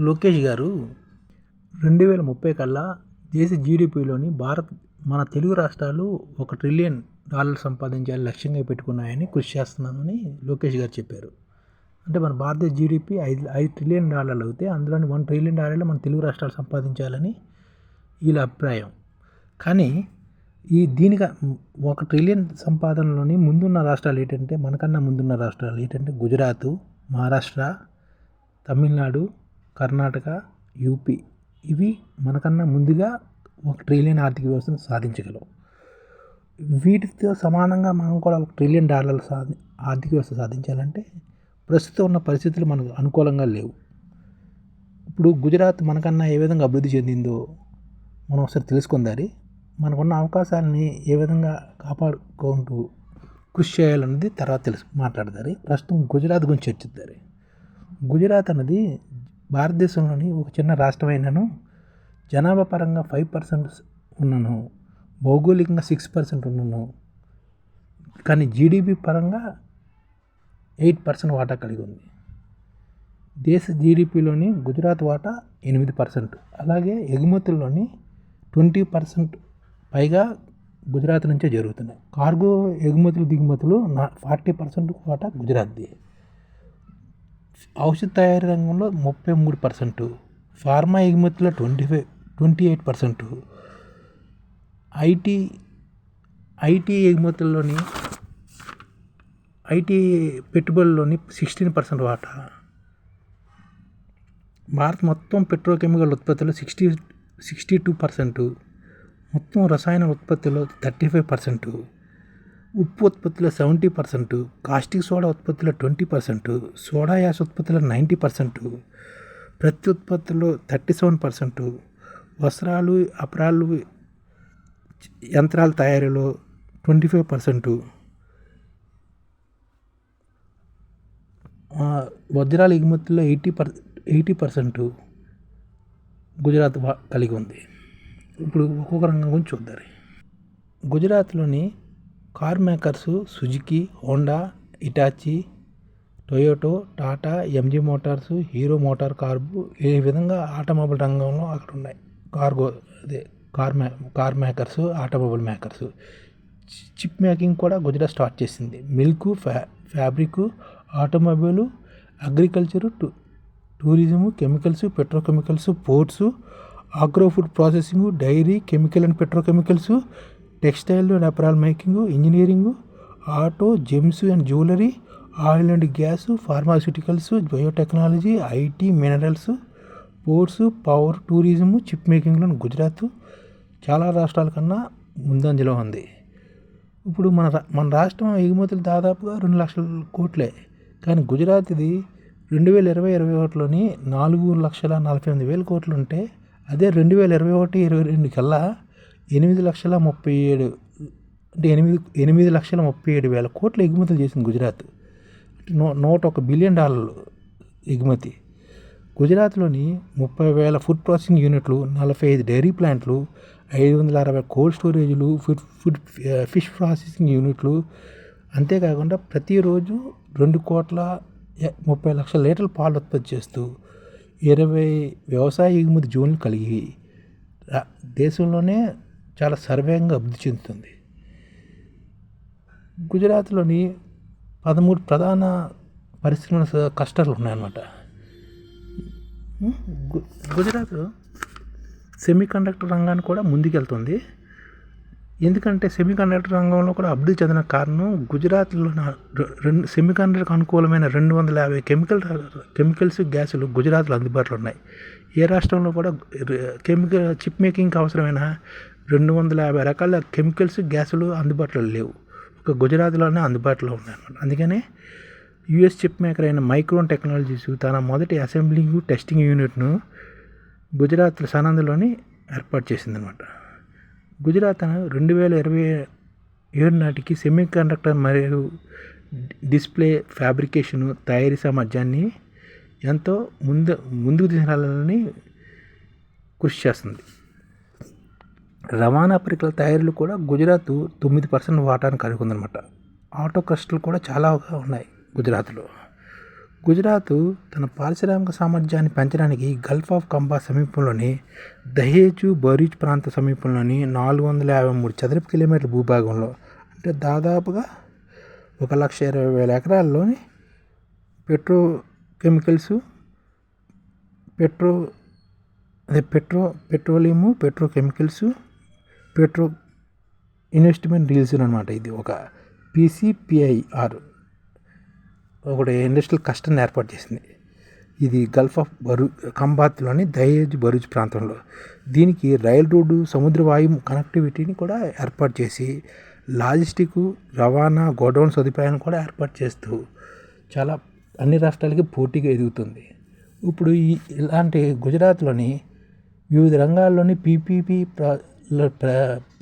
లోకేష్ గారు రెండు వేల ముప్పై కల్లా దేశ జీడిపిలోని భారత్ మన తెలుగు రాష్ట్రాలు ఒక ట్రిలియన్ డాలర్ సంపాదించాలని లక్ష్యంగా పెట్టుకున్నాయని కృషి చేస్తున్నామని లోకేష్ గారు చెప్పారు. అంటే మన భారతదేశ జీడిపి ఐదు ఐదు ట్రిలియన్ డాలర్లు అవుతే అందులోని వన్ ట్రిలియన్ డాలర్లు మన తెలుగు రాష్ట్రాలు సంపాదించాలని వీళ్ళ అభిప్రాయం. కానీ ఈ దీనిగా ఒక ట్రిలియన్ సంపాదనలోని ముందున్న రాష్ట్రాలు ఏంటంటే మనకన్నా ముందున్న రాష్ట్రాలు ఏంటంటే గుజరాత్ మహారాష్ట్ర తమిళనాడు కర్ణాటక యూపీ ఇవి మనకన్నా ముందుగా ఒక ట్రిలియన్ ఆర్థిక వ్యవస్థను సాధించగలవు. వీటితో సమానంగా మనం కూడా ఒక ట్రిలియన్ డాలర్లు సాధి ఆర్థిక వ్యవస్థ సాధించాలంటే ప్రస్తుతం ఉన్న పరిస్థితులు మనకు అనుకూలంగా లేవు. ఇప్పుడు గుజరాత్ మనకన్నా ఏ విధంగా అభివృద్ధి చెందిందో మనం ఒకసారి తెలుసుకుందారి మనకున్న అవకాశాలని ఏ విధంగా కాపాడుకుంటూ కృషి చేయాలన్నది తర్వాత తెలుసు మాట్లాడతారు ప్రస్తుతం గుజరాత్ గురించి చర్చిద్దారు. గుజరాత్ అన్నది భారతదేశంలోని ఒక చిన్న రాష్ట్రమైనను జనాభా పరంగా ఫైవ్ పర్సెంట్ ఉన్నను భౌగోళికంగా సిక్స్ పర్సెంట్ ఉన్నను. కానీ జీడిపి పరంగా ఎయిట్ పర్సెంట్ వాటా కలిగి ఉంది దేశ జీడిపిలోని గుజరాత్ వాటా ఎనిమిది పర్సెంట్. అలాగే ఎగుమతుల్లోని ట్వంటీ పర్సెంట్ పైగా గుజరాత్ నుంచే జరుగుతున్నాయి. కార్గో ఎగుమతులు దిగుమతులు నా ఫార్టీ పర్సెంట్ వాటా గుజరాత్ది. ఔషధ తయారీ రంగంలో ముప్పై మూడు percent pharma ఎగుమతుల్లో twenty five twenty eight percent. IT IT ఎగుమతుల్లోని IT పెట్టుబడుల్లోని సిక్స్టీన్ పర్సెంట్ వాటా. భారత్ మొత్తం పెట్రోకెమికల్ ఉత్పత్తిలో సిక్స్టీ సిక్స్టీ టూ పర్సెంట్ మొత్తం రసాయన ఉత్పత్తిలో థర్టీ ఫైవ్ పర్సెంట్. ఉప్పు ఉత్పత్తిలో సెవెంటీ పర్సెంట్ కాస్టిక్ సోడా ఉత్పత్తిలో ట్వంటీ పర్సెంట్ సోడా యాస్ ఉత్పత్తిలో నైంటీ పర్సెంట్ ప్రతి ఉత్పత్తిలో థర్టీ సెవెన్ పర్సెంట్ వస్త్రాలు అపరాలు యంత్రాల తయారీలో ట్వంటీ ఫైవ్ పర్సెంట్. వజ్రాల ఎగుమతుల్లో eighty per eighty percent Gujarat కలిగి ఉంది. ఇప్పుడు ఒక్కొక్క రంగం గురించి చూద్దాం గుజరాత్లోని car makers Suzuki Honda Hitachi Toyota Tata MG motors Hero motor carb ఈ విధంగా ఆటోమొబైల్ రంగంలో అక్కడ ఉన్నాయి కార్గో అదే కార్ మే car makers automobile makers. Chip making కూడా గుజరాత్ స్టార్ట్ చేసింది. మిల్క్ ఫ్యా fabric automobile agriculture two tourism chemicals petrochemicals ports agro food processing dairy chemical and petrochemicals textile and making engineering auto gems and jewellery oil and gas pharmaceuticals biotechnology IT minerals ports power tourism chip మేకింగ్లో Gujarat చాలా రాష్ట్రాల కన్నా ముందంజలో ఉంది. ఇప్పుడు మన మన రాష్ట్రం ఎగుమతులు దాదాపుగా రెండు లక్షల కోట్లే. కానీ గుజరాత్ ఇది రెండు వేల ఇరవై ఇరవై ఒకటిలోని నాలుగు లక్షల నలభై ఎనిమిది వేల కోట్లు ఉంటే అదే రెండు వేల ఇరవై ఒకటి ఇరవై రెండు కల్లా ఎనిమిది లక్షల ముప్పై ఏడు అంటే ఎనిమిది ఎనిమిది లక్షల ముప్పై ఏడు వేల కోట్లు ఎగుమతులు చేసింది గుజరాత్. నూ నూట ఒక బిలియన్ డాలర్లు ఎగుమతి. గుజరాత్లోని ముప్పై వేల ఫుడ్ ప్రాసెసింగ్ యూనిట్లు నలభై ఐదు డైరీ ప్లాంట్లు ఐదు వందల అరవై కోల్డ్ స్టోరేజ్లు ఫుడ్ ఫుడ్ ఫిష్ ప్రాసెసింగ్ యూనిట్లు అంతేకాకుండా ప్రతిరోజు రెండు కోట్ల ముప్పై లక్షల లీటర్ల పాలు ఉత్పత్తి చేస్తూ ఇరవై వ్యవసాయ ఎగుమతి జోన్లు కలిగి దేశంలోనే చాలా సర్వేగంగా అభివృద్ధి చెందుతుంది. గుజరాత్లోని పదమూడు ప్రధాన పరిశ్రమల కష్టాలు ఉన్నాయన్నమాట. గుజరాత్ సెమీ కండక్టర్ రంగాన్ని కూడా ముందుకెళ్తుంది. ఎందుకంటే సెమీ కండక్టర్ రంగంలో కూడా అభివృద్ధి చెందిన కారణం గుజరాత్లో రెండు సెమీ కండక్టర్కి అనుకూలమైన రెండు వందల యాభై కెమికల్ కెమికల్స్ గ్యాసులు గుజరాత్లో అందుబాటులో ఉన్నాయి. ఏ రాష్ట్రంలో కూడా కెమికల్ చిప్ మేకింగ్కి అవసరమైన రెండు వందల యాభై రకాల కెమికల్స్ గ్యాసులు అందుబాటులో లేవు. ఒక గుజరాత్లోనే అందుబాటులో ఉన్నాయన్నమాట అందుకనే యుఎస్ చిప్ మేకర్ అయిన మైక్రోన్ టెక్నాలజీస్ తన మొదటి అసెంబ్లింగ్ టెస్టింగ్ యూనిట్ను గుజరాత్ సనందలోని ఏర్పాటు చేసిందనమాట గుజరాత్ రెండు వేల ఇరవై ఏడు నాటికి సెమీ కండక్టర్ మరియు డిస్ప్లే ఫ్యాబ్రికేషను తయారీ సామర్థ్యాన్ని ఎంతో ముందు ముందుకు తీసుకెళ్ళాలని కృషి చేస్తుంది. రవాణా పరికరాల తయారీలు కూడా గుజరాత్ తొమ్మిది పర్సెంట్ వాటాను కలిగి ఉందన్నమాట ఆటో క్లస్టర్లు కూడా చాలా ఉన్నాయి గుజరాత్లో. గుజరాత్ తన పారిశ్రామిక సామర్థ్యాన్ని పెంచడానికి గల్ఫ్ ఆఫ్ కంబా సమీపంలోని దహేజు బరీజ్ ప్రాంత సమీపంలోని నాలుగు వందల యాభై మూడు చదరపు కిలోమీటర్ల భూభాగంలో అంటే దాదాపుగా ఒక లక్ష ఇరవై వేల ఎకరాల్లోని పెట్రో కెమికల్స్ పెట్రో అదే petro petroleum petrochemicals petro investment deals అనమాట ఇది. ఒక పీసీపీఐఆర్ ఒకటి ఇండస్ట్రియల్ కస్టర్ని ఏర్పాటు చేసింది. ఇది గల్ఫ్ ఆఫ్ బరు కంబాత్లోని దహేజ్ బరూజ్ ప్రాంతంలో. దీనికి రైల్ రోడ్డు సముద్ర వాయు కనెక్టివిటీని కూడా ఏర్పాటు చేసి లాజిస్టిక్ రవాణా గోడౌన్ సదుపాయాలను కూడా ఏర్పాటు చేస్తూ చాలా అన్ని రాష్ట్రాలకి పోటీగా ఎదుగుతుంది. ఇప్పుడు ఈ ఇలాంటి గుజరాత్లోని వివిధ రంగాల్లోని పీపీపీ ప్రా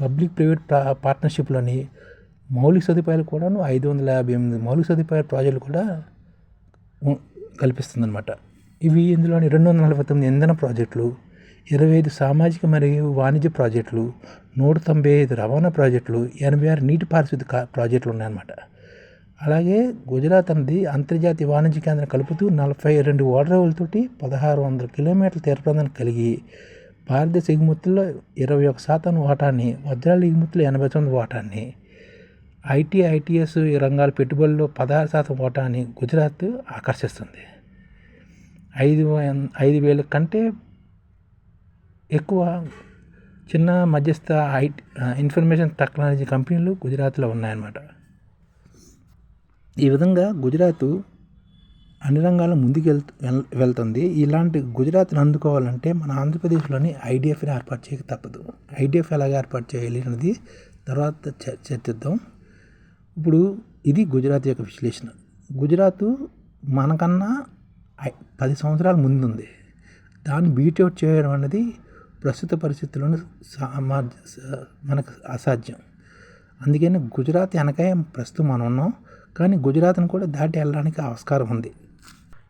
పబ్లిక్ ప్రైవేట్ పార్ట్నర్షిప్లోని మౌలిక సదుపాయాలు కూడాను ఐదు వందల యాభై ఎనిమిది మౌలిక సదుపాయాల ప్రాజెక్టులు కూడా కల్పిస్తుందన్నమాట. ఇవి ఇందులోని రెండు వందల నలభై తొమ్మిది ఇంధన ప్రాజెక్టులు ఇరవై ఐదు సామాజిక మరియు వాణిజ్య ప్రాజెక్టులు నూట తొంభై ఐదు రవాణా ప్రాజెక్టులు ఎనభై ఆరు నీటి పారిశుద్ధ ప్రాజెక్టులు ఉన్నాయన్నమాట. అలాగే గుజరాత్ అనేది అంతర్జాతీయ వాణిజ్య కేంద్రం కలుపుతూ నలభై రెండు ఓడరేవులతోటి పదహారు వందల కిలోమీటర్ల తీరప్రాంతాన్ని కలిగి భారతదేశ ఎగుమతుల్లో ఇరవై ఒక శాతం వాటాన్ని వజ్రాల ఎగుమతులు ఎనభై తొమ్మిది వాటాన్ని ఐటీ ఐటీఎస్ ఈ రంగాల పెట్టుబడుల్లో పదహారు శాతం వాటాన్ని గుజరాత్ ఆకర్షిస్తుంది. ఐదు ఐదు వేల కంటే ఎక్కువ చిన్న మధ్యస్థ ఐటీ ఇన్ఫర్మేషన్ టెక్నాలజీ కంపెనీలు గుజరాత్లో ఉన్నాయన్నమాట. ఈ విధంగా గుజరాత్ అన్ని రంగాల్లో ముందుకు వెళ్తుంది. ఇలాంటి గుజరాత్ని అందుకోవాలంటే మన ఆంధ్రప్రదేశ్లోని ఐడిఎఫ్ని ఏర్పాటు చేయక తప్పదు. ఐడిఎఫ్ ఎలాగ ఏర్పాటు చేయాలి అనేది తర్వాత చర్చిద్దాం. ఇప్పుడు ఇది గుజరాత్ యొక్క విశ్లేషణ. గుజరాత్ మనకన్నా పది సంవత్సరాల ముందుంది. దాన్ని బీట్అవుట్ చేయడం అనేది ప్రస్తుత పరిస్థితుల్లోనే మనకు అసాధ్యం. అందుకని గుజరాత్ వెనకాయ ప్రస్తుతం మనం ఉన్నాం. కానీ గుజరాత్ను కూడా దాటి వెళ్ళడానికి ఆస్కారం ఉంది.